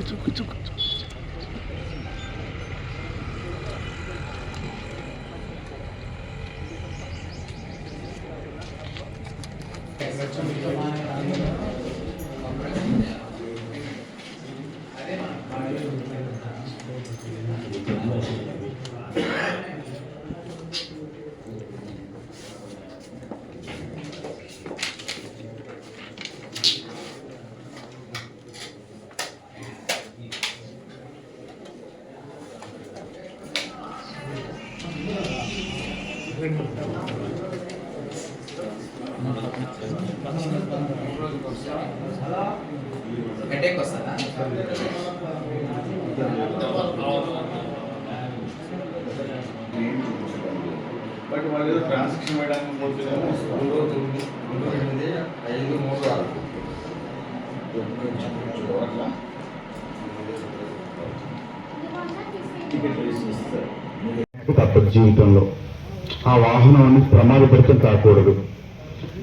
くちょくちょくちょくちょく。హెడేక్ వస్తుందా బట్ వాళ్ళు ట్రాన్సాక్షన్ వేయడానికి పోతున్నామో రెండు రెండు ఎనిమిది ఐదు మూడు ఆరు అట్లా తప్పదు జీవితంలో ఆ వాహనాన్ని ప్రమాదపరితం కాకూడదు.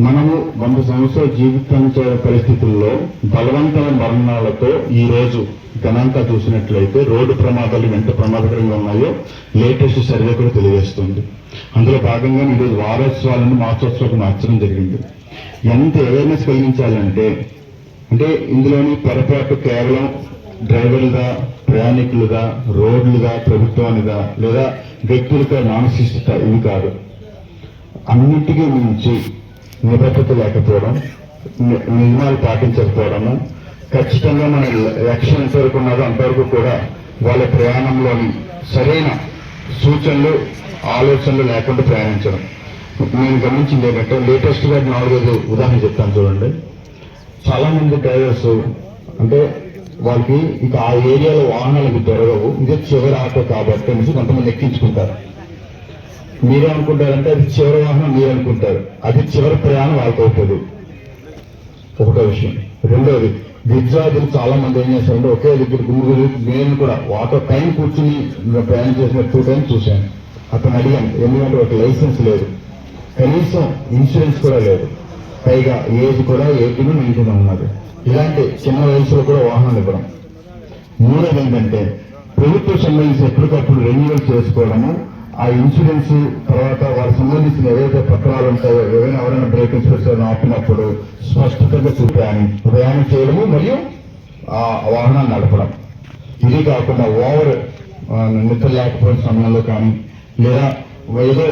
మనము వంద సంవత్సరాల జీవితాన్ని చేరే పరిస్థితుల్లో బలవంతమైన మరణాలతో ఈ రోజు గణాంకాలు చూసినట్లయితే రోడ్డు ప్రమాదాలు ఎంత ప్రమాదకరంగా ఉన్నాయో లేటెస్ట్ సర్వే కూడా తెలియజేస్తుంది. అందులో భాగంగా ఈరోజు వారోత్సవాలను మాసోత్సవాలకు మార్చడం జరిగింది. ఎంత అవేర్నెస్ కలిగించాలంటే అంటే ఇందులోని పొరపాటు కేవలం డ్రైవర్లుగా ప్రయాణికులుగా రోడ్లుగా ప్రభుత్వానిగా లేదా వ్యక్తులుగా మానసిక ఇవి కాదు. అన్నిటికీ మించి నిబద్ధత లేకపోవడం నియమాలు పాటించకపోవడము ఖచ్చితంగా మన లక్ష్యం ఎంతవరకు ఉన్నదో అంతవరకు కూడా వాళ్ళ ప్రయాణంలోని సరైన సూచనలు ఆలోచనలు లేకుండా ప్రయాణించడం. నేను గమనించింది ఏంటంటే లేటెస్ట్గా నాలుగైదు ఉదాహరణ చెప్తాను చూడండి. చాలామంది డ్రైవర్స్ అంటే వాళ్ళకి ఇక ఆ ఏరియాలో వాహనాలకు దొరకవు. ఇదే చివరి ఆటో కాబట్టి అనేసి కొంతమంది ఎక్కించుకుంటారు. మీరే అనుకుంటారంటే అది చివరి వాహనం మీరు అనుకుంటారు. అది చివరి ప్రయాణం వాళ్ళకి అవుతుంది. ఒకటో విషయం. రెండోది విద్యార్థులు చాలా మంది ఏం చేస్తారంటే ఒకే దగ్గర గుమ్ముగురు నేను కూడా ఆటో టైం కూర్చుని ప్రయాణం చేసిన టూ టైం చూశాను. అతను అడిగాను ఎందుకంటే ఒక లైసెన్స్ లేదు. కనీసం ఇన్సూరెన్స్ కూడా లేదు. పైగా ఏజ్ కూడా ఏపీని నైన్టీన్ ఉన్నది ఇలాంటి చిన్న వయసులో కూడా వాహనాలు ఇవ్వడం. మూడోది ఏంటంటే ప్రభుత్వ సంబంధించి ఎప్పటికప్పుడు రెన్యువల్ చేసుకోవడము. ఆ ఇన్సూరెన్స్ తర్వాత వారు సంబంధించిన ఏవైతే పత్రాలు ఉంటాయో ఏవైనా ఎవరైనా బ్రేక్ ఇన్స్పెక్టర్ ఆపినప్పుడు స్పష్టతగా చూపాయని ప్రయాణం చేయడము మరియు ఆ వాహనాన్ని నడపడం. ఇది కాకుండా ఓవర్ నిద్ర లేకపోయిన సమయంలో కానీ లేదా ఏదో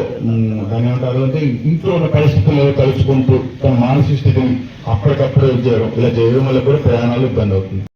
దాని ఏమంటారు అంటే ఇంట్లో ఉన్న పరిస్థితులు కలుసుకుంటూ తలుచుకుంటూ తన మానసిక స్థితిని అప్పటికప్పుడే చేయడం ఇలా చేయడం వల్ల కూడా ప్రయాణాలు ఇబ్బంది అవుతుంది.